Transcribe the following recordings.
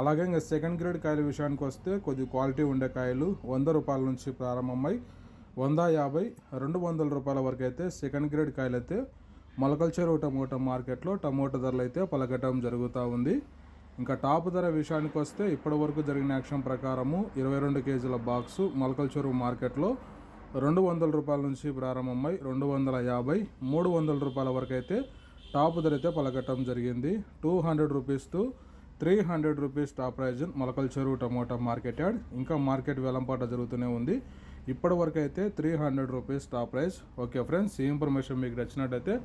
అలాగే ఇంకా second grade కాయల విషయానికి వస్తే కొద్ది క్వాలిటీ ఉండే కాయలు వంద రూపాయల నుంచి ప్రారంభమై వంద యాభై రెండు వందల రూపాయల వరకు అయితే సెకండ్ గ్రేడ్ కాయలు అయితే మొలకల చెరువు టమోటా మార్కెట్లో టమోటా ధరలు అయితే పలకటం జరుగుతూ ఉంది. ఇంకా టాప్ ధర విషయానికి వస్తే ఇప్పటి వరకు జరిగిన యాక్షన్ ప్రకారము ఇరవై రెండు కేజీల బాక్సు మొలకల చెరువు మార్కెట్లో రెండు వందల రూపాయల నుంచి ప్రారంభమై రెండు వందల యాభై మూడు వందల రూపాయల వరకు అయితే టాప్ ధర అయితే పలకటం జరిగింది. Two hundred rupees to three hundred rupees top price Molakalacheruvu tomato market yard. ఇంకా మార్కెట్ వేలంపాట జరుగుతూనే ఉంది. ఇప్పటి వరకు అయితే three hundred rupees top price okay friends ఈ ఇన్ఫర్మేషన్ మీకు నచ్చినట్టయితే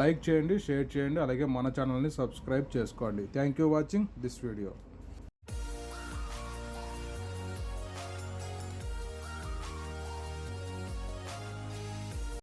లైక్ చేయండి షేర్ చేయండి అలాగే మన ఛానల్ని సబ్స్క్రైబ్ చేసుకోండి. Thank you watching this video.